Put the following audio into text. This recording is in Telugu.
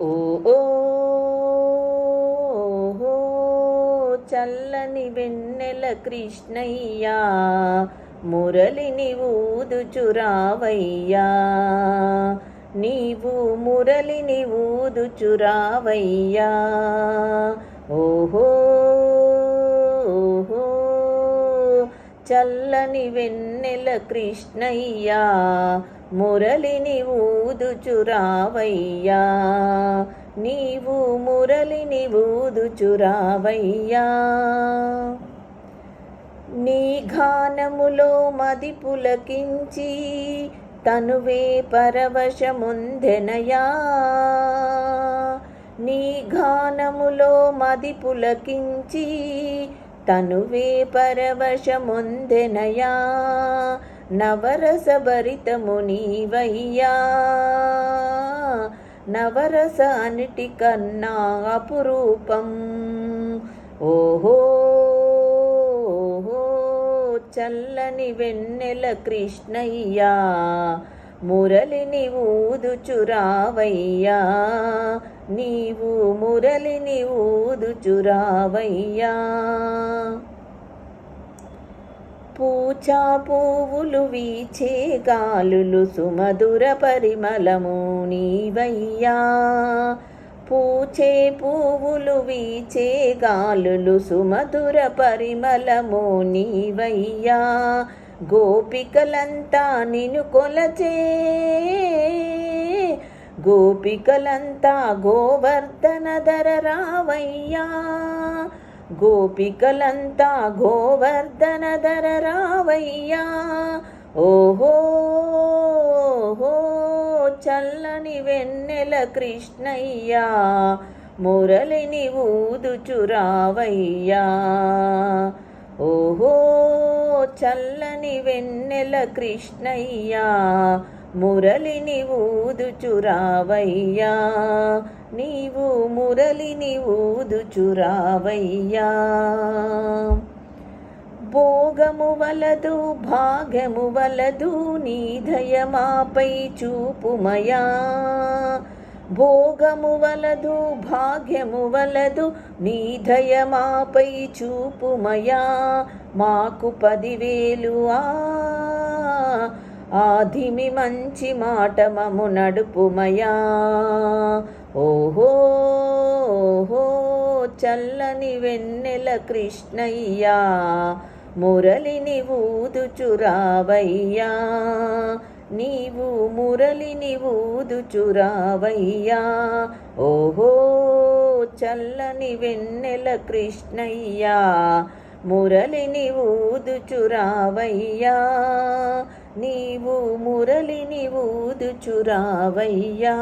ఓ ఓ చల్లని వెన్నెల కృష్ణయ్యా మురళిని ఊదుచురావయ్యా నీవు మురళిని ఊదుచురావయ్యా ఓహో చల్లని వెన్నెల కృష్ణయ్యా మురళిని ఊదుచురావయ్యా నీవు మురళిని ఊదుచురావయ్యా నీ ఘానములో మదిపులకించి తనువే పరవశముందెనయా. నీ ఘానములో మది పులకించి తనువే పరవశముందెనయా? నవరసభరితము నీవయ్యా? నవరస అన్నిటికన్నా అపురూపం. ఓహో ఓహో చల్లని వెన్నెల కృష్ణయ్యా మురళిని ఊదుచురావయ్యా నీవు మురళిని ఊదుచురావయ్యా పూచా పువ్వులు వీచే గాలులు సుమధుర పరిమళము నీవయ్యా. పూచే పువ్వులు వీచే గాలులు సుమధుర పరిమళము నీవయ్యా. గోపికలంతా నిను కొలచే గోపికలంతా గోవర్ధన ధర రావయ్యా. గోపికలంతా గోవర్ధన ధర రావయ్యా. ఓహో ఓహో చల్లని వెన్నెల కృష్ణయ్యా మురళిని ఊదుచురావయ్యా ఓహో చల్లని వెన్నెల కృష్ణయ్యా మురళిని ఊదుచురావయ్యా నీవు మురళిని ఊదుచురావయ్యా. భోగము వలదు భాగము వలదు నీ దయమాపై చూపుమయా. భోగము వలదు భాగ్యము వలదు నీ దయమాపై చూపుమయా. మాకు పదివేలు ఆ ఆదిమి మంచి మాట మము నడుపుమయా. ఓహో ఓహో చల్లని వెన్నెల కృష్ణయ్యా మురళిని ఊదుచురావయ్యా నీవు మురళిని ఊదుచురావయ్యా ఓహో చల్లని వెన్నెల కృష్ణయ్యా మురళిని ఊదుచురావయ్యా నీవు మురళిని ఊదుచురావయ్యా